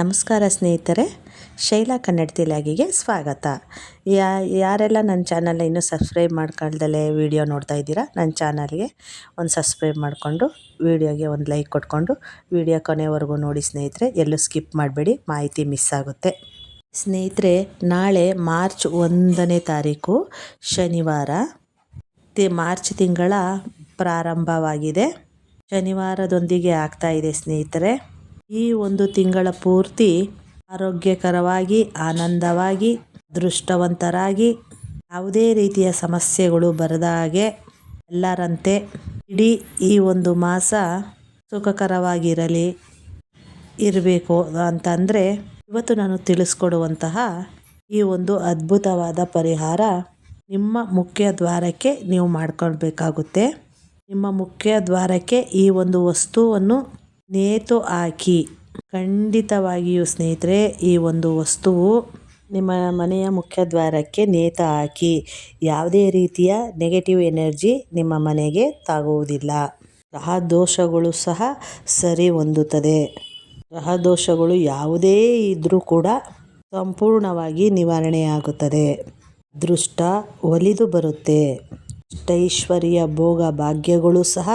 ನಮಸ್ಕಾರ ಸ್ನೇಹಿತರೆ, ಶೈಲಾ ಕನ್ನಡ ತಿಲಾಗಿಗೆ ಸ್ವಾಗತ. ಯಾ, ಯಾರೆಲ್ಲ ನನ್ನ ಚಾನಲ್ ಇನ್ನೂ ಸಬ್ಸ್ಕ್ರೈಬ್ ಮಾಡ್ಕೊಳ್ದಲೇ ವಿಡಿಯೋ ನೋಡ್ತಾ ಇದ್ದೀರಾ, ನನ್ನ ಚಾನಲ್ಗೆ ಒಂದು ಸಬ್ಸ್ಕ್ರೈಬ್ ಮಾಡಿಕೊಂಡು ವಿಡಿಯೋಗೆ ಒಂದು ಲೈಕ್ ಕೊಟ್ಕೊಂಡು ವಿಡಿಯೋ ಕೊನೆವರೆಗೂ ನೋಡಿ ಸ್ನೇಹಿತರೆ, ಎಲ್ಲೂ ಸ್ಕಿಪ್ ಮಾಡಬೇಡಿ, ಮಾಹಿತಿ ಮಿಸ್ ಆಗುತ್ತೆ. ಸ್ನೇಹಿತರೆ, ನಾಳೆ ಮಾರ್ಚ್ ಒಂದನೇ ತಾರೀಕು, ಶನಿವಾರ. ತಿ ಮಾರ್ಚ್ ತಿಂಗಳ ಪ್ರಾರಂಭವಾಗಿದೆ. ಶನಿವಾರದೊಂದಿಗೆ ಆಗ್ತಾ ಇದೆ ಸ್ನೇಹಿತರೆ. ಈ ಒಂದು ತಿಂಗಳ ಪೂರ್ತಿ ಆರೋಗ್ಯಕರವಾಗಿ, ಆನಂದವಾಗಿ, ದೃಷ್ಟವಂತರಾಗಿ ಯಾವುದೇ ರೀತಿಯ ಸಮಸ್ಯೆಗಳು ಬರದ ಹಾಗೆ ಎಲ್ಲರಂತೆ ಇಡೀ ಈ ಒಂದು ಮಾಸ ಸುಖಕರವಾಗಿರಲಿ, ಇರಬೇಕು ಅಂತಂದರೆ ಇವತ್ತು ನಾನು ತಿಳಿಸ್ಕೊಡುವಂತಹ ಈ ಒಂದು ಅದ್ಭುತವಾದ ಪರಿಹಾರ ನಿಮ್ಮ ಮುಖ್ಯ ದ್ವಾರಕ್ಕೆ ನೀವು ಮಾಡ್ಕೊಳ್ಬೇಕಾಗುತ್ತೆ. ನಿಮ್ಮ ಮುಖ್ಯ ದ್ವಾರಕ್ಕೆ ಈ ಒಂದು ವಸ್ತುವನ್ನು ನೇತು ಹಾಕಿ, ಖಂಡಿತವಾಗಿಯೂ ಸ್ನೇಹಿತರೆ, ಈ ಒಂದು ವಸ್ತುವು ನಿಮ್ಮ ಮನೆಯ ಮುಖ್ಯ ದ್ವಾರಕ್ಕೆ ನೇತು ಹಾಕಿ, ಯಾವುದೇ ರೀತಿಯ ನೆಗೆಟಿವ್ ಎನರ್ಜಿ ನಿಮ್ಮ ಮನೆಗೆ ತಾಗುವುದಿಲ್ಲ. ಗ್ರಹ ದೋಷಗಳು ಸಹ ಸರಿ ಹೊಂದುತ್ತದೆ. ಗ್ರಹ ದೋಷಗಳು ಯಾವುದೇ ಇದ್ದರೂ ಕೂಡ ಸಂಪೂರ್ಣವಾಗಿ ನಿವಾರಣೆಯಾಗುತ್ತದೆ. ದೃಷ್ಟ ಒಲಿದು ಬರುತ್ತೆ. ಅಷ್ಟೈಶ್ವರ್ಯ ಭೋಗ ಭಾಗ್ಯಗಳು ಸಹ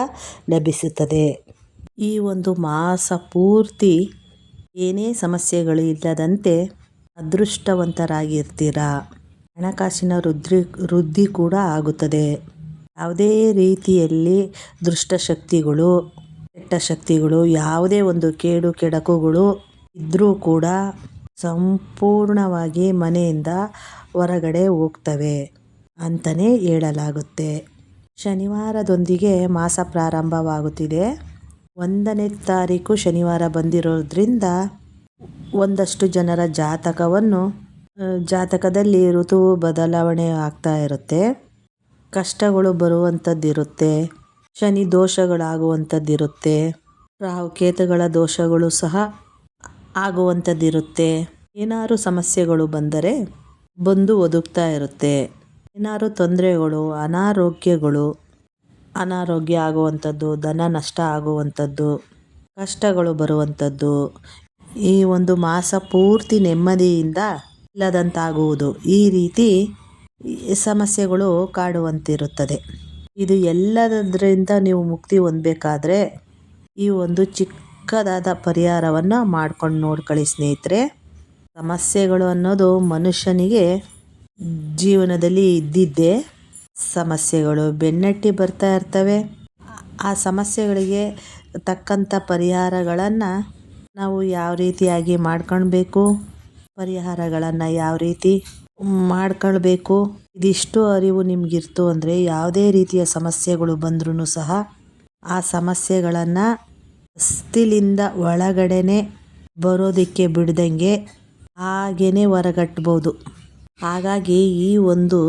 ಲಭಿಸುತ್ತದೆ. ಈ ಒಂದು ಮಾಸ ಪೂರ್ತಿ ಏನೇ ಸಮಸ್ಯೆಗಳು ಇಲ್ಲದಂತೆ ಅದೃಷ್ಟವಂತರಾಗಿರ್ತೀರ? ಹಣಕಾಸಿನ ವೃದ್ಧಿ ವೃದ್ಧಿ ಕೂಡ ಆಗುತ್ತದೆ. ಯಾವುದೇ ರೀತಿಯಲ್ಲಿ ದುಷ್ಟಶಕ್ತಿಗಳು ಕೆಟ್ಟ ಶಕ್ತಿಗಳು ಯಾವುದೇ ಒಂದು ಕೇಡು ಕೆಡಕುಗಳು ಇದ್ದರೂ ಕೂಡ ಸಂಪೂರ್ಣವಾಗಿ ಮನೆಯಿಂದ ಹೊರಗಡೆ ಹೋಗ್ತವೆ ಅಂತಲೇ ಹೇಳಲಾಗುತ್ತೆ. ಶನಿವಾರದೊಂದಿಗೆ ಮಾಸ ಪ್ರಾರಂಭವಾಗುತ್ತಿದೆ. ಒಂದನೇ ತಾರೀಕು ಶನಿವಾರ ಬಂದಿರೋದ್ರಿಂದ ಒಂದಷ್ಟು ಜನರ ಜಾತಕವನ್ನು ಜಾತಕದಲ್ಲಿ ಋತು ಬದಲಾವಣೆ ಆಗ್ತಾ ಇರುತ್ತೆ. ಕಷ್ಟಗಳು ಬರುವಂಥದ್ದಿರುತ್ತೆ. ಶನಿ ದೋಷಗಳಾಗುವಂಥದ್ದಿರುತ್ತೆ. ರಾಹುಕೇತುಗಳ ದೋಷಗಳು ಸಹ ಆಗುವಂಥದ್ದಿರುತ್ತೆ. ಏನಾದ್ರು ಸಮಸ್ಯೆಗಳು ಬಂದರೆ ಬಂದು ಒದಗ್ತಾ ಇರುತ್ತೆ. ಏನಾದ್ರು ತೊಂದರೆಗಳು, ಅನಾರೋಗ್ಯಗಳು ಅನಾರೋಗ್ಯ ಆಗುವಂಥದ್ದು, ಧನ ನಷ್ಟ ಆಗುವಂಥದ್ದು, ಕಷ್ಟಗಳು ಬರುವಂಥದ್ದು, ಈ ಒಂದು ಮಾಸ ಪೂರ್ತಿ ನೆಮ್ಮದಿಯಿಂದ ಇಲ್ಲದಂತಾಗುವುದು. ಈ ರೀತಿ ಸಮಸ್ಯೆಗಳು ಕಾಡುವಂತಿರುತ್ತದೆ. ಇದು ಎಲ್ಲದರಿಂದ ನೀವು ಮುಕ್ತಿ ಹೊಂದಬೇಕಾದ್ರೆ ಈ ಒಂದು ಚಿಕ್ಕದಾದ ಪರಿಹಾರವನ್ನು ಮಾಡ್ಕೊಂಡು ನೋಡ್ಕೊಳ್ಳಿ ಸ್ನೇಹಿತರೆ. ಸಮಸ್ಯೆಗಳು ಅನ್ನೋದು ಮನುಷ್ಯನಿಗೆ ಜೀವನದಲ್ಲಿ ಇದ್ದಿದ್ದೇ ಸಮಸ್ಯೆಗಳು ಬೆನ್ನಟ್ಟಿ ಬರ್ತಾ ಇರ್ತವೆ. ಆ ಸಮಸ್ಯೆಗಳಿಗೆ ತಕ್ಕಂಥ ಪರಿಹಾರಗಳನ್ನು ನಾವು ಯಾವ ರೀತಿಯಾಗಿ ಮಾಡ್ಕೊಳ್ಬೇಕು? ಪರಿಹಾರಗಳನ್ನು ಯಾವ ರೀತಿ ಮಾಡ್ಕೊಳ್ಬೇಕು? ಇದಿಷ್ಟು ಅರಿವು ನಿಮಗಿರ್ತು ಅಂದರೆ ಯಾವುದೇ ರೀತಿಯ ಸಮಸ್ಯೆಗಳು ಬಂದ್ರೂ ಸಹ ಆ ಸಮಸ್ಯೆಗಳನ್ನು ಸ್ಥಿಲಿಂದ ಒಳಗಡೆನೆ ಬರೋದಕ್ಕೆ ಬಿಡ್ದಂಗೆ ಹಾಗೇ ಹೊರಗಟ್ಬೋದು. ಹಾಗಾಗಿ ಈ ಒಂದು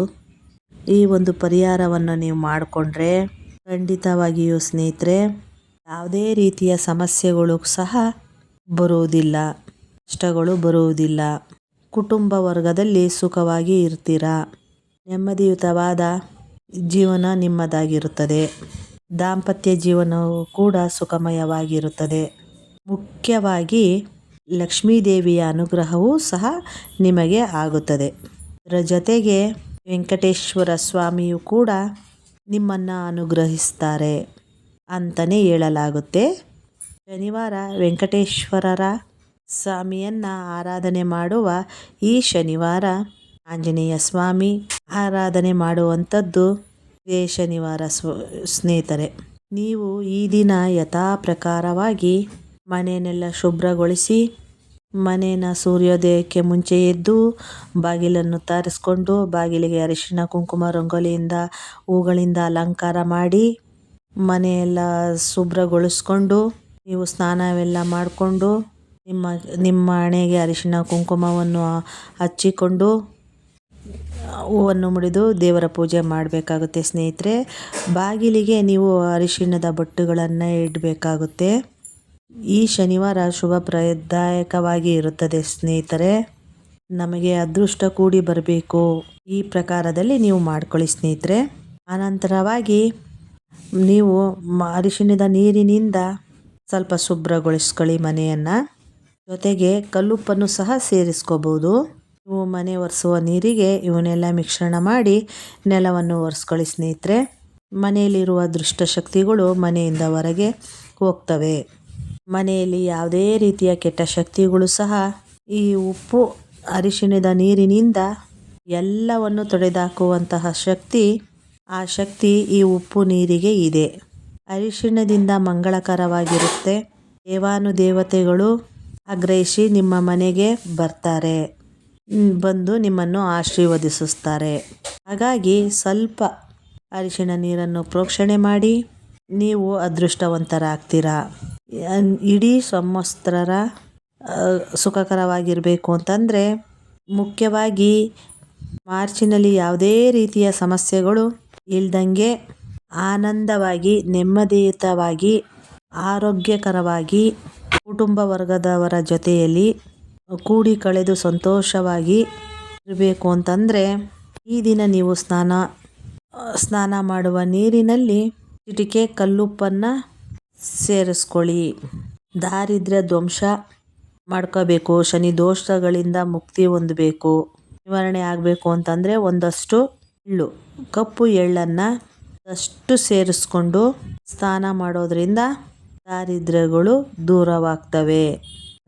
ಈ ಒಂದು ಪರಿಹಾರವನ್ನು ನೀವು ಮಾಡಿಕೊಂಡ್ರೆ ಖಂಡಿತವಾಗಿಯೂ ಸ್ನೇಹಿತರೆ, ಯಾವುದೇ ರೀತಿಯ ಸಮಸ್ಯೆಗಳು ಸಹ ಬರುವುದಿಲ್ಲ, ಕಷ್ಟಗಳು ಬರುವುದಿಲ್ಲ. ಕುಟುಂಬ ವರ್ಗದಲ್ಲಿ ಸುಖವಾಗಿ ಇರ್ತೀರಾ? ನೆಮ್ಮದಿಯುತವಾದ ಜೀವನ ನಿಮ್ಮದಾಗಿರುತ್ತದೆ. ದಾಂಪತ್ಯ ಜೀವನವು ಕೂಡ ಸುಖಮಯವಾಗಿರುತ್ತದೆ. ಮುಖ್ಯವಾಗಿ ಲಕ್ಷ್ಮೀದೇವಿಯ ಅನುಗ್ರಹವೂ ಸಹ ನಿಮಗೆ ಆಗುತ್ತದೆ. ಅದರ ಜೊತೆಗೆ ವೆಂಕಟೇಶ್ವರ ಸ್ವಾಮಿಯು ಕೂಡ ನಿಮ್ಮನ್ನು ಅನುಗ್ರಹಿಸ್ತಾರೆ ಅಂತಲೇ ಹೇಳಲಾಗುತ್ತೆ. ಶನಿವಾರ ವೆಂಕಟೇಶ್ವರರ ಸ್ವಾಮಿಯನ್ನು ಆರಾಧನೆ ಮಾಡುವ ಈ ಶನಿವಾರ ಆಂಜನೇಯ ಸ್ವಾಮಿ ಆರಾಧನೆ ಮಾಡುವಂಥದ್ದು ಇದೇ ಶನಿವಾರ ಸ್ವ, ಸ್ನೇಹಿತರೆ. ನೀವು ಈ ದಿನ ಯಥಾ ಪ್ರಕಾರವಾಗಿ ಮನೆಯನ್ನೆಲ್ಲ ಶುಭ್ರಗೊಳಿಸಿ ಮನೇನ ಸೂರ್ಯೋದಯಕ್ಕೆ ಮುಂಚೆ ಎದ್ದು ಬಾಗಿಲನ್ನು ತಾರಿಸ್ಕೊಂಡು ಬಾಗಿಲಿಗೆ ಅರಿಶಿಣ, ಕುಂಕುಮ, ರಂಗೋಲಿಯಿಂದ, ಹೂಗಳಿಂದ ಅಲಂಕಾರ ಮಾಡಿ ಮನೆಯೆಲ್ಲ ಶುಭ್ರಗೊಳಿಸ್ಕೊಂಡು ನೀವು ಸ್ನಾನವೆಲ್ಲ ಮಾಡಿಕೊಂಡು ನಿಮ್ಮ ನಿಮ್ಮ ಹಣೆಗೆ ಅರಿಶಿಣ, ಕುಂಕುಮವನ್ನು ಹಚ್ಚಿಕೊಂಡು ಹೂವನ್ನು ಮುಡಿದು ದೇವರ ಪೂಜೆ ಮಾಡಬೇಕಾಗುತ್ತೆ ಸ್ನೇಹಿತರೆ. ಬಾಗಿಲಿಗೆ ನೀವು ಅರಿಶಿಣದ ಬೊಟ್ಟುಗಳನ್ನು ಇಡಬೇಕಾಗುತ್ತೆ. ಈ ಶನಿವಾರ ಶುಭ ಪ್ರದಾಯಕವಾಗಿ ಇರುತ್ತದೆ ಸ್ನೇಹಿತರೆ. ನಮಗೆ ಅದೃಷ್ಟ ಕೂಡಿ ಬರಬೇಕು. ಈ ಪ್ರಕಾರದಲ್ಲಿ ನೀವು ಮಾಡ್ಕೊಳ್ಳಿ ಸ್ನೇಹಿತರೆ. ಅನಂತರವಾಗಿ ನೀವು ಅರಿಶಿಣದ ನೀರಿನಿಂದ ಸ್ವಲ್ಪ ಶುಭ್ರಗೊಳಿಸ್ಕೊಳ್ಳಿ ಮನೆಯನ್ನು. ಜೊತೆಗೆ ಕಲ್ಲುಪ್ಪನ್ನು ಸಹ ಸೇರಿಸ್ಕೋಬೋದು. ನೀವು ಮನೆ ಒರೆಸುವ ನೀರಿಗೆ ಇವನ್ನೆಲ್ಲ ಮಿಶ್ರಣ ಮಾಡಿ ನೆಲವನ್ನು ಒರೆಸ್ಕೊಳ್ಳಿ ಸ್ನೇಹಿತರೆ. ಮನೆಯಲ್ಲಿರುವ ದುಷ್ಟಶಕ್ತಿಗಳು ಮನೆಯಿಂದ ಹೊರಗೆ ಹೋಗ್ತವೆ. ಮನೆಯಲ್ಲಿ ಯಾವುದೇ ರೀತಿಯ ಕೆಟ್ಟ ಶಕ್ತಿಗಳು ಸಹ ಈ ಉಪ್ಪು ಅರಿಶಿಣದ ನೀರಿನಿಂದ ಎಲ್ಲವನ್ನು ತೊಡೆದಾಕುವಂತಹ ಶಕ್ತಿ, ಆ ಶಕ್ತಿ ಈ ಉಪ್ಪು ನೀರಿಗೆ ಇದೆ. ಅರಿಶಿಣದಿಂದ ಮಂಗಳಕರವಾಗಿರುತ್ತೆ. ದೇವಾನುದೇವತೆಗಳು ಆಗ್ರಹಿಸಿ ನಿಮ್ಮ ಮನೆಗೆ ಬರ್ತಾರೆ. ಬಂದು ನಿಮ್ಮನ್ನು ಆಶೀರ್ವದಿಸುತ್ತಾರೆ. ಹಾಗಾಗಿ ಸ್ವಲ್ಪ ಅರಿಶಿಣ ನೀರನ್ನು ಪ್ರೋಕ್ಷಣೆ ಮಾಡಿ, ನೀವು ಅದೃಷ್ಟವಂತರಾಗ್ತೀರಾ? ಇಡೀ ಸಂವತ್ಸರ ಸುಖಕರವಾಗಿರಬೇಕು ಅಂತಂದರೆ ಮುಖ್ಯವಾಗಿ ಮಾರ್ಚಿನಲ್ಲಿ ಯಾವುದೇ ರೀತಿಯ ಸಮಸ್ಯೆಗಳು ಇಲ್ದಂಗೆ ಆನಂದವಾಗಿ, ನೆಮ್ಮದಿಯುತವಾಗಿ, ಆರೋಗ್ಯಕರವಾಗಿ, ಕುಟುಂಬ ವರ್ಗದವರ ಜೊತೆಯಲ್ಲಿ ಕೂಡಿ ಕಳೆದು ಸಂತೋಷವಾಗಿ ಇರಬೇಕು ಅಂತಂದರೆ ಈ ದಿನ ನೀವು ಸ್ನಾನ ಸ್ನಾನ ಮಾಡುವ ನೀರಿನಲ್ಲಿ ಚಿಟಿಕೆ, ಕಲ್ಲುಪ್ಪನ್ನು ಸೇರಿಸ್ಕೊಳ್ಳಿ. ದಾರಿದ್ರ್ಯ ಧ್ವಂಸ ಮಾಡ್ಕೋಬೇಕು. ಶನಿ ದೋಷಗಳಿಂದ ಮುಕ್ತಿ ಹೊಂದಬೇಕು. ನಿವಾರಣೆ ಆಗಬೇಕು ಅಂತಂದರೆ ಒಂದಷ್ಟು ಎಳ್ಳು ಕಪ್ಪು ಎಳ್ಳನ್ನು ಅಷ್ಟು ಸೇರಿಸ್ಕೊಂಡು ಸ್ನಾನ ಮಾಡೋದ್ರಿಂದ ದಾರಿದ್ರ್ಯಗಳು ದೂರವಾಗ್ತವೆ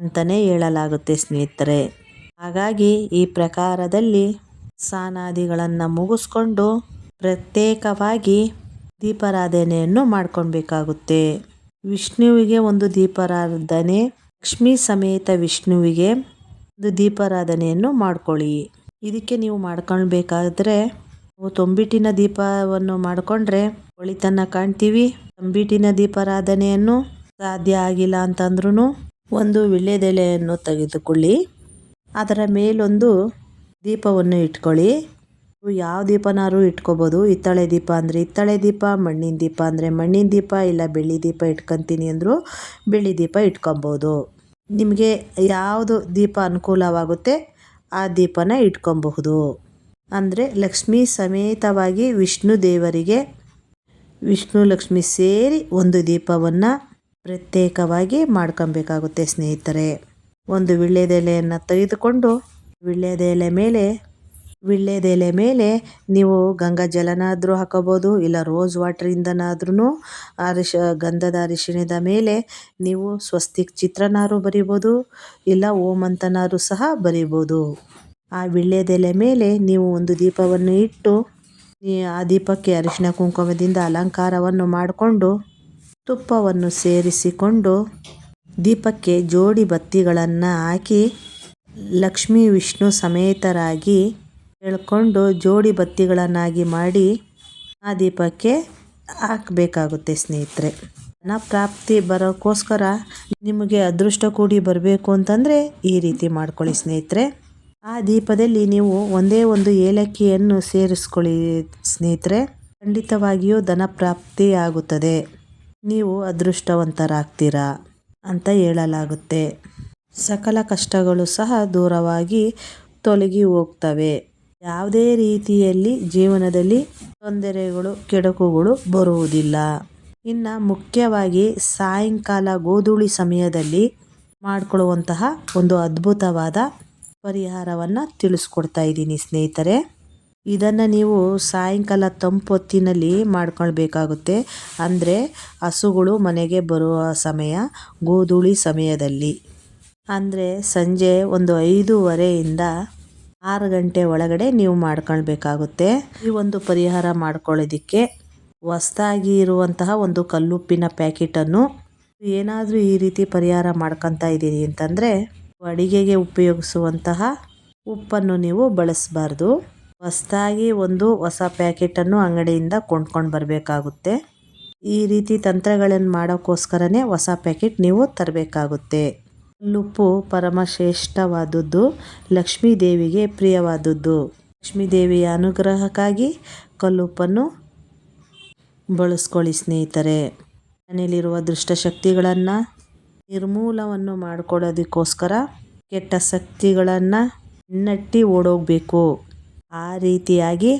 ಅಂತಲೇ ಹೇಳಲಾಗುತ್ತೆ ಸ್ನೇಹಿತರೆ. ಹಾಗಾಗಿ ಈ ಪ್ರಕಾರದಲ್ಲಿ ಸ್ನಾನಾದಿಗಳನ್ನು ಮುಗಿಸ್ಕೊಂಡು ಪ್ರತ್ಯೇಕವಾಗಿ ದೀಪಾರಾಧನೆಯನ್ನು ಮಾಡ್ಕೊಳ್ಬೇಕಾಗುತ್ತೆ. ವಿಷ್ಣುವಿಗೆ ಒಂದು ದೀಪಾರಾಧನೆ, ಲಕ್ಷ್ಮೀ ಸಮೇತ ವಿಷ್ಣುವಿಗೆ ಒಂದು ದೀಪಾರಾಧನೆಯನ್ನು ಮಾಡ್ಕೊಳ್ಳಿ. ಇದಕ್ಕೆ ನೀವು ಮಾಡ್ಕೊಳ್ಬೇಕಾದ್ರೆ ತೊಂಬಿಟ್ಟಿನ ದೀಪವನ್ನು ಮಾಡಿಕೊಂಡ್ರೆ ಒಳಿತನ್ನ ಕಾಣ್ತೀವಿ. ತಂಬಿಟ್ಟಿನ ದೀಪಾರಾಧನೆಯನ್ನು ಸಾಧ್ಯ ಆಗಿಲ್ಲ ಅಂತಂದ್ರೂ ಒಂದು ವಿಳ್ಯದೆಲೆಯನ್ನು ತೆಗೆದುಕೊಳ್ಳಿ. ಅದರ ಮೇಲೊಂದು ದೀಪವನ್ನು ಇಟ್ಕೊಳ್ಳಿ. ಯಾವ ದೀಪನಾದ್ರು ಇಟ್ಕೋಬೋದು. ಹಿತ್ತಾಳೆ ದೀಪ ಅಂದರೆ ಹಿತ್ತಾಳೆ ದೀಪ, ಮಣ್ಣಿನ ದೀಪ ಅಂದರೆ ಮಣ್ಣಿನ ದೀಪ, ಇಲ್ಲ ಬೆಳ್ಳಿ ದೀಪ ಇಟ್ಕೊತೀನಿ ಅಂದರೂ ಬೆಳ್ಳಿ ದೀಪ ಇಟ್ಕೊಬೋದು. ನಿಮಗೆ ಯಾವುದು ದೀಪ ಅನುಕೂಲವಾಗುತ್ತೆ ಆ ದೀಪನ ಇಟ್ಕೊಬಹುದು. ಅಂದರೆ ಲಕ್ಷ್ಮೀ ಸಮೇತವಾಗಿ ವಿಷ್ಣು ದೇವರಿಗೆ ವಿಷ್ಣು, ಲಕ್ಷ್ಮಿ ಸೇರಿ ಒಂದು ದೀಪವನ್ನು ಪ್ರತ್ಯೇಕವಾಗಿ ಮಾಡ್ಕೊಬೇಕಾಗುತ್ತೆ ಸ್ನೇಹಿತರೆ. ಒಂದು ವಿಳ್ಯದೆಲೆಯನ್ನು ತೆಗೆದುಕೊಂಡು ವಿಳ್ಯದೆಲೆ ಮೇಲೆ ವಿಳ್ಯದೆಲೆ ಮೇಲೆ ನೀವು ಗಂಗಾ ಜಲನಾದರೂ ಹಾಕೋಬೋದು, ಇಲ್ಲ ರೋಸ್ ವಾಟ್ರಿಂದನಾದ್ರೂ ಅರಿಶ ಗಂಧದ ಅರಿಶಿಣದ ಮೇಲೆ ನೀವು ಸ್ವಸ್ತಿಕ್ ಚಿತ್ರನಾರು ಬರಿಬೋದು, ಇಲ್ಲ ಓಂ ಅಂತನಾರು ಸಹ ಬರಿಬೋದು. ಆ ವೀಳ್ಯದೆಲೆ ಮೇಲೆ ನೀವು ಒಂದು ದೀಪವನ್ನು ಇಟ್ಟು ಆ ದೀಪಕ್ಕೆ ಅರಿಶಿಣ ಕುಂಕುಮದಿಂದ ಅಲಂಕಾರವನ್ನು ಮಾಡಿಕೊಂಡು, ತುಪ್ಪವನ್ನು ಸೇರಿಸಿಕೊಂಡು ದೀಪಕ್ಕೆ ಜೋಡಿ ಬತ್ತಿಗಳನ್ನು ಹಾಕಿ ಲಕ್ಷ್ಮೀ ವಿಷ್ಣು ಸಮೇತರಾಗಿ ಹೇಳ್ಕೊಂಡು ಜೋಡಿ ಬತ್ತಿಗಳನ್ನಾಗಿ ಮಾಡಿ ಆ ದೀಪಕ್ಕೆ ಹಾಕಬೇಕಾಗುತ್ತೆ ಸ್ನೇಹಿತರೆ. ಹಣ ಪ್ರಾಪ್ತಿ ಬರೋಕ್ಕೋಸ್ಕರ ನಿಮಗೆ ಅದೃಷ್ಟ ಕೂಡಿ ಬರಬೇಕು ಅಂತಂದರೆ ಈ ರೀತಿ ಮಾಡ್ಕೊಳ್ಳಿ ಸ್ನೇಹಿತರೆ. ಆ ದೀಪದಲ್ಲಿ ನೀವು ಒಂದೇ ಒಂದು ಏಲಕ್ಕಿಯನ್ನು ಸೇರಿಸ್ಕೊಳ್ಳಿ ಸ್ನೇಹಿತರೆ. ಖಂಡಿತವಾಗಿಯೂ ಧನ ಪ್ರಾಪ್ತಿ ಆಗುತ್ತದೆ. ನೀವು ಅದೃಷ್ಟವಂತರಾಗ್ತೀರಾ ಅಂತ ಹೇಳಲಾಗುತ್ತೆ. ಸಕಲ ಕಷ್ಟಗಳು ಸಹ ದೂರವಾಗಿ ತೊಲಗಿ ಹೋಗ್ತವೆ. ಯಾವುದೇ ರೀತಿಯಲ್ಲಿ ಜೀವನದಲ್ಲಿ ತೊಂದರೆಗಳು, ಕೆಡಕುಗಳು ಬರುವುದಿಲ್ಲ. ಇನ್ನು ಮುಖ್ಯವಾಗಿ ಸಾಯಂಕಾಲ ಗೋಧೂಳಿ ಸಮಯದಲ್ಲಿ ಮಾಡಿಕೊಳ್ಳುವಂತಹ ಒಂದು ಅದ್ಭುತವಾದ ಪರಿಹಾರವನ್ನು ತಿಳಿಸ್ಕೊಡ್ತಾ ಇದ್ದೀನಿ ಸ್ನೇಹಿತರೆ. ಇದನ್ನು ನೀವು ಸಾಯಂಕಾಲ ತಂಪೊತ್ತಿನಲ್ಲಿ ಮಾಡ್ಕೊಳ್ಬೇಕಾಗುತ್ತೆ. ಅಂದರೆ ಹಸುಗಳು ಮನೆಗೆ ಬರುವ ಸಮಯ, ಗೋಧೂಳಿ ಸಮಯದಲ್ಲಿ. ಅಂದರೆ ಸಂಜೆ ಒಂದು ಐದೂವರೆಯಿಂದ ಆರು ಗಂಟೆ ಒಳಗಡೆ ನೀವು ಮಾಡ್ಕೊಳ್ಬೇಕಾಗುತ್ತೆ. ಈ ಒಂದು ಪರಿಹಾರ ಮಾಡ್ಕೊಳ್ಳೋದಕ್ಕೆ ಹೊಸ್ದಾಗಿ ಇರುವಂತಹ ಒಂದು ಕಲ್ಲುಪ್ಪಿನ ಪ್ಯಾಕೆಟನ್ನು ಏನಾದರೂ ಈ ರೀತಿ ಪರಿಹಾರ ಮಾಡ್ಕೊತಾ ಇದ್ದೀರಿ ಅಂತಂದರೆ ಅಡಿಗೆಗೆ ಉಪಯೋಗಿಸುವಂತಹ ಉಪ್ಪನ್ನು ನೀವು ಬಳಸಬಾರ್ದು. ಹೊಸ್ದಾಗಿ ಒಂದು ಹೊಸ ಪ್ಯಾಕೆಟನ್ನು ಅಂಗಡಿಯಿಂದ ಕೊಂಡ್ಕೊಂಡು ಬರಬೇಕಾಗುತ್ತೆ. ಈ ರೀತಿ ತಂತ್ರಗಳನ್ನು ಮಾಡೋಕ್ಕೋಸ್ಕರನೇ ಹೊಸ ಪ್ಯಾಕೆಟ್ ನೀವು ತರಬೇಕಾಗುತ್ತೆ. ಕಲ್ಲುಪ್ಪು ದೇವಿಗೆ ಪ್ರಿಯವಾದದ್ದು. ಲಕ್ಷ್ಮೀ ದೇವಿಯ ಅನುಗ್ರಹಕ್ಕಾಗಿ ಕಲ್ಲುಪ್ಪನ್ನು ಬಳಸ್ಕೊಳ್ಳಿ ಸ್ನೇಹಿತರೆ. ಮನೆಯಲ್ಲಿರುವ ದುಷ್ಟಶಕ್ತಿಗಳನ್ನು, ನಿರ್ಮೂಲವನ್ನು ಮಾಡಿಕೊಳ್ಳೋದಕ್ಕೋಸ್ಕರ ಕೆಟ್ಟ ಶಕ್ತಿಗಳನ್ನು ನಟ್ಟಿ ಓಡೋಗಬೇಕು. ಆ ರೀತಿಯಾಗಿ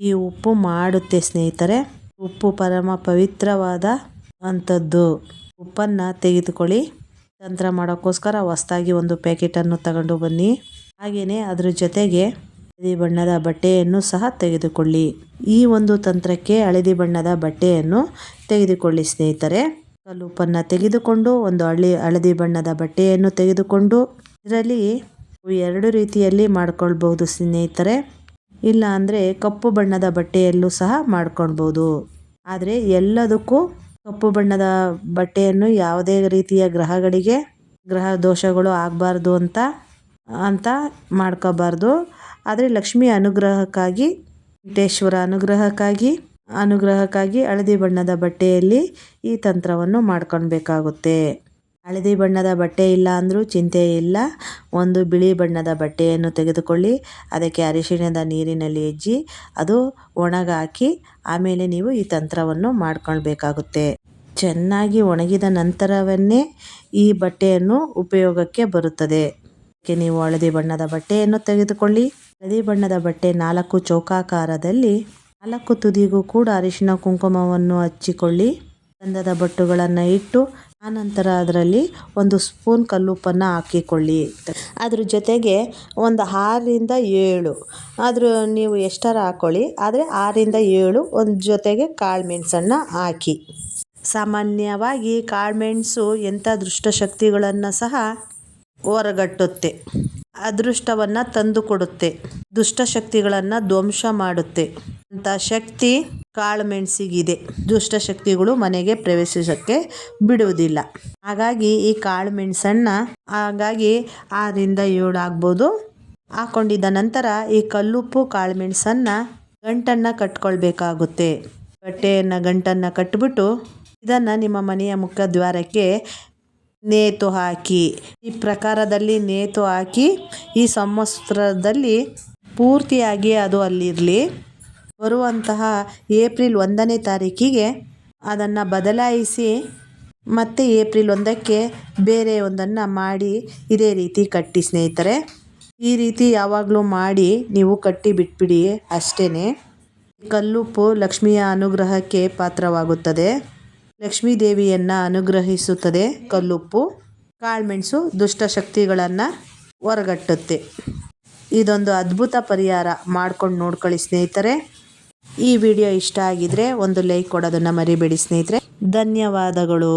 ಈ ಉಪ್ಪು ಮಾಡುತ್ತೆ ಸ್ನೇಹಿತರೆ. ಉಪ್ಪು ಪರಮ ಪವಿತ್ರವಾದ ಅಂಥದ್ದು. ಉಪ್ಪನ್ನು ತೆಗೆದುಕೊಳ್ಳಿ. ತಂತ್ರ ಮಾಡೋಕ್ಕೋಸ್ಕರ ಹೊಸ್ದಾಗಿ ಒಂದು ಪ್ಯಾಕೆಟನ್ನು ತಗೊಂಡು ಬನ್ನಿ. ಹಾಗೆಯೇ ಅದರ ಜೊತೆಗೆ ಹಳದಿ ಬಣ್ಣದ ಬಟ್ಟೆಯನ್ನು ಸಹ ತೆಗೆದುಕೊಳ್ಳಿ. ಈ ಒಂದು ತಂತ್ರಕ್ಕೆ ಹಳದಿ ಬಣ್ಣದ ಬಟ್ಟೆಯನ್ನು ತೆಗೆದುಕೊಳ್ಳಿ ಸ್ನೇಹಿತರೆ. ಕಲ್ಲುಪ್ಪನ್ನು ತೆಗೆದುಕೊಂಡು, ಒಂದು ಹಳ್ಳಿ ಹಳದಿ ಬಣ್ಣದ ಬಟ್ಟೆಯನ್ನು ತೆಗೆದುಕೊಂಡು, ಇದರಲ್ಲಿ ಎರಡು ರೀತಿಯಲ್ಲಿ ಮಾಡ್ಕೊಳ್ಬಹುದು ಸ್ನೇಹಿತರೆ. ಇಲ್ಲ ಅಂದರೆ ಕಪ್ಪು ಬಣ್ಣದ ಬಟ್ಟೆಯಲ್ಲೂ ಸಹ ಮಾಡ್ಕೊಳ್ಬೋದು ಆದರೆ ಎಲ್ಲದಕ್ಕೂ ಕಪ್ಪು ಬಣ್ಣದ ಬಟ್ಟೆಯನ್ನು ಯಾವುದೇ ರೀತಿಯ ಗ್ರಹಗಳಿಗೆ ಗ್ರಹ ದೋಷಗಳು ಆಗಬಾರ್ದು ಅಂತ ಅಂತ ಮಾಡ್ಕೋಬಾರ್ದು. ಆದರೆ ಲಕ್ಷ್ಮಿ ಅನುಗ್ರಹಕ್ಕಾಗಿ ವೆಂಕಟೇಶ್ವರ ಅನುಗ್ರಹಕ್ಕಾಗಿ ಅನುಗ್ರಹಕ್ಕಾಗಿ ಹಳದಿ ಬಣ್ಣದ ಬಟ್ಟೆಯಲ್ಲಿ ಈ ತಂತ್ರವನ್ನು ಮಾಡ್ಕೊಳ್ಬೇಕಾಗುತ್ತೆ. ಹಳದಿ ಬಣ್ಣದ ಬಟ್ಟೆ ಇಲ್ಲ ಅಂದರೂ ಚಿಂತೆ ಇಲ್ಲ. ಒಂದು ಬಿಳಿ ಬಣ್ಣದ ಬಟ್ಟೆಯನ್ನು ತೆಗೆದುಕೊಳ್ಳಿ, ಅದಕ್ಕೆ ಅರಿಶಿಣದ ನೀರಿನಲ್ಲಿ ಹೆಜ್ಜಿ, ಅದು ಒಣಗಾಕಿ, ಆಮೇಲೆ ನೀವು ಈ ತಂತ್ರವನ್ನು ಮಾಡ್ಕೊಳ್ಬೇಕಾಗುತ್ತೆ. ಚೆನ್ನಾಗಿ ಒಣಗಿದ ನಂತರವನ್ನೇ ಈ ಬಟ್ಟೆಯನ್ನು ಉಪಯೋಗಕ್ಕೆ ಬರುತ್ತದೆ. ಅದಕ್ಕೆ ನೀವು ಹಳದಿ ಬಣ್ಣದ ಬಟ್ಟೆಯನ್ನು ತೆಗೆದುಕೊಳ್ಳಿ. ಹಳದಿ ಬಣ್ಣದ ಬಟ್ಟೆ ನಾಲ್ಕು ಚೌಕಾಕಾರದಲ್ಲಿ ನಾಲ್ಕು ತುದಿಗೂ ಕೂಡ ಅರಿಶಿನ ಕುಂಕುಮವನ್ನು ಹಚ್ಚಿಕೊಳ್ಳಿ. ಗಂಧದ ಬಟ್ಟುಗಳನ್ನು ಇಟ್ಟು ಆನಂತರ ಅದರಲ್ಲಿ ಒಂದು ಸ್ಪೂನ್ ಕಲ್ಲುಪ್ಪನ್ನು ಹಾಕಿಕೊಳ್ಳಿ. ಅದ್ರ ಜೊತೆಗೆ ಒಂದು ಆರರಿಂದ ಏಳು. ಆದರೂ ನೀವು ಎಷ್ಟರ ಹಾಕ್ಕೊಳ್ಳಿ ಆದರೆ ಆರರಿಂದ ಏಳು ಒಂದು ಜೊತೆಗೆ ಕಾಳು ಮೆಣಸನ್ನು ಹಾಕಿ. ಸಾಮಾನ್ಯವಾಗಿ ಕಾಳುಮೆಣಸು ಎಂಥ ದುಷ್ಟಶಕ್ತಿಗಳನ್ನು ಸಹ ಹೊರಗಟ್ಟುತ್ತೆ, ಅದೃಷ್ಟವನ್ನು ತಂದು ಕೊಡುತ್ತೆ ದುಷ್ಟಶಕ್ತಿಗಳನ್ನು ಧ್ವಂಸ ಮಾಡುತ್ತೆ. ಅಂಥ ಶಕ್ತಿ ಕಾಳುಮೆಣಸಿಗಿದೆ ದುಷ್ಟಶಕ್ತಿಗಳು ಮನೆಗೆ ಪ್ರವೇಶಿಸೋಕ್ಕೆ ಬಿಡುವುದಿಲ್ಲ. ಹಾಗಾಗಿ ಈ ಕಾಳುಮೆಣಸನ್ನು ಹಾಗಾಗಿ ಆರರಿಂದ ಏಳು ಆಗ್ಬೋದು. ಹಾಕ್ಕೊಂಡಿದ್ದ ನಂತರ ಈ ಕಲ್ಲುಪ್ಪು ಕಾಳುಮೆಣಸನ್ನು ಗಂಟನ್ನು ಕಟ್ಕೊಳ್ಬೇಕಾಗುತ್ತೆ. ಬಟ್ಟೆಯನ್ನು ಗಂಟನ್ನು ಕಟ್ಟಿಬಿಟ್ಟು ಇದನ್ನು ನಿಮ್ಮ ಮನೆಯ ಮುಖ ದ್ವಾರಕ್ಕೆ ನೇತು ಹಾಕಿ, ಈ ಪ್ರಕಾರದಲ್ಲಿ ನೇತು ಹಾಕಿ, ಈ ಸಂವತ್ಸರದಲ್ಲಿ ಪೂರ್ತಿಯಾಗಿ ಅದು ಅಲ್ಲಿರಲಿ. ಬರುವಂತಹ ಏಪ್ರಿಲ್ ಒಂದನೇ ತಾರೀಕಿಗೆ ಅದನ್ನು ಬದಲಾಯಿಸಿ ಮತ್ತೆ ಏಪ್ರಿಲ್ ಒಂದಕ್ಕೆ ಬೇರೆ ಒಂದನ್ನು ಮಾಡಿ ಇದೇ ರೀತಿ ಕಟ್ಟಿ, ಸ್ನೇಹಿತರೆ. ಈ ರೀತಿ ಯಾವಾಗಲೂ ಮಾಡಿ ನೀವು ಕಟ್ಟಿ ಬಿಟ್ಬಿಡಿ ಅಷ್ಟೇ ಕಲ್ಲುಪ್ಪು ಲಕ್ಷ್ಮಿಯ ಅನುಗ್ರಹಕ್ಕೆ ಪಾತ್ರವಾಗುತ್ತದೆ. ಲಕ್ಷ್ಮೀ ದೇವಿಯನ್ನು ಅನುಗ್ರಹಿಸುತ್ತದೆ ಕಲ್ಲುಪ್ಪು. ಕಾಳುಮೆಣಸು ದುಷ್ಟಶಕ್ತಿಗಳನ್ನು ಹೊರಗಟ್ಟುತ್ತೆ ಇದೊಂದು ಅದ್ಭುತ ಪರಿಹಾರ ಮಾಡ್ಕೊಂಡು ನೋಡ್ಕೊಳ್ಳಿ ಸ್ನೇಹಿತರೆ. ಈ ವಿಡಿಯೋ ಇಷ್ಟ ಆಗಿದ್ರೆ ಒಂದು ಲೈಕ್ ಕೊಡೋದನ್ನು ಮರಿಬೇಡಿ ಸ್ನೇಹಿತರೆ. ಧನ್ಯವಾದಗಳು.